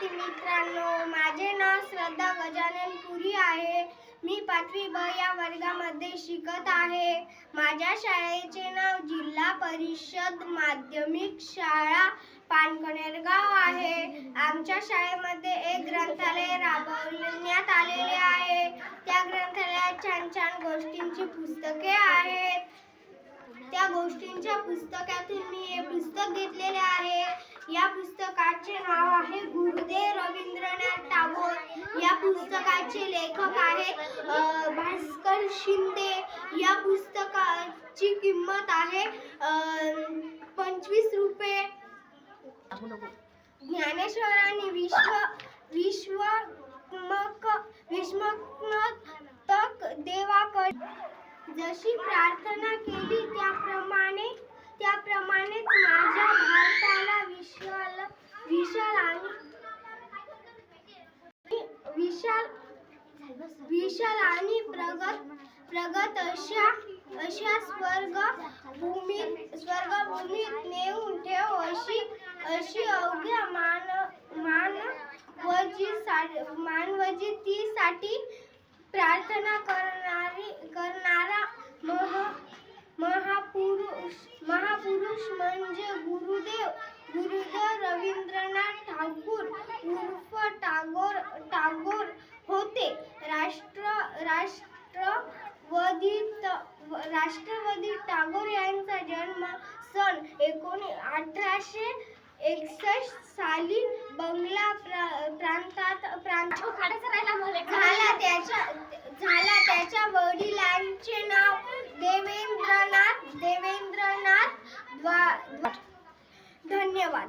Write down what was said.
विद्यार्थी मित्रांनो माझे नाव श्रद्धा गजानन पुरी आहे. मी पाचवी ब या वर्गामध्ये शिकत आहे. माझ्या शाळेचे नाव जिल्हा परिषद माध्यमिक शाळा पानकनेरगाव आहे. आमच्या शाळेमध्ये एक ग्रंथालय राबवण्यात आलेले आहे. त्या ग्रंथालयात छान छान गोष्टींची पुस्तके आहेत. त्या गोष्टींच्या पुस्तकातून मी हे पुस्तक घेतलेले आहे. या पुस्तकाचे नाव आहे गुरुदेव रवींद्रनाथ टागोर. या पुस्तकाचे लेखक आहे भास्कर शिंदे. या पुस्तकाची किंमत आहे पंचवीस रुपये. ज्ञानेश्वरांनी विश्व विश्वमक विश्वमतक देवाकडे जशी प्रार्थना केली त्याप्रमाणे त्याप्रमाणेच माझ्या भारताला विशाल विशाल आणि विशाल विशाल आणि प्रगत प्रगत अशा अशा स्वर्ग भूमीत स्वर्गभूमीत नेऊन ठेव अशी अशी अवघ्या मान मान मानवजी मानवजी ती साठी प्रार्थना करणारी करणारा महा महापुरुष महापुरुष म्हणजे गुरुदेव गुरुदेव रवींद्रनाथ ठाकूर उर्फ टागोर टागोर होते. राष्ट्र राष्ट्रवादी राष्ट्रवादी टागोर यांचा जन्म सन एकोणी अठराशे एकसष्ट साली बंगला प्रा- प्रांतात प्रांत झाला. त्याच्या झाला. त्याच्या वडिलांचे नाव देवेंद्रनाथ देवेंद्रनाथ द्वा- द्वा- धन्यवाद.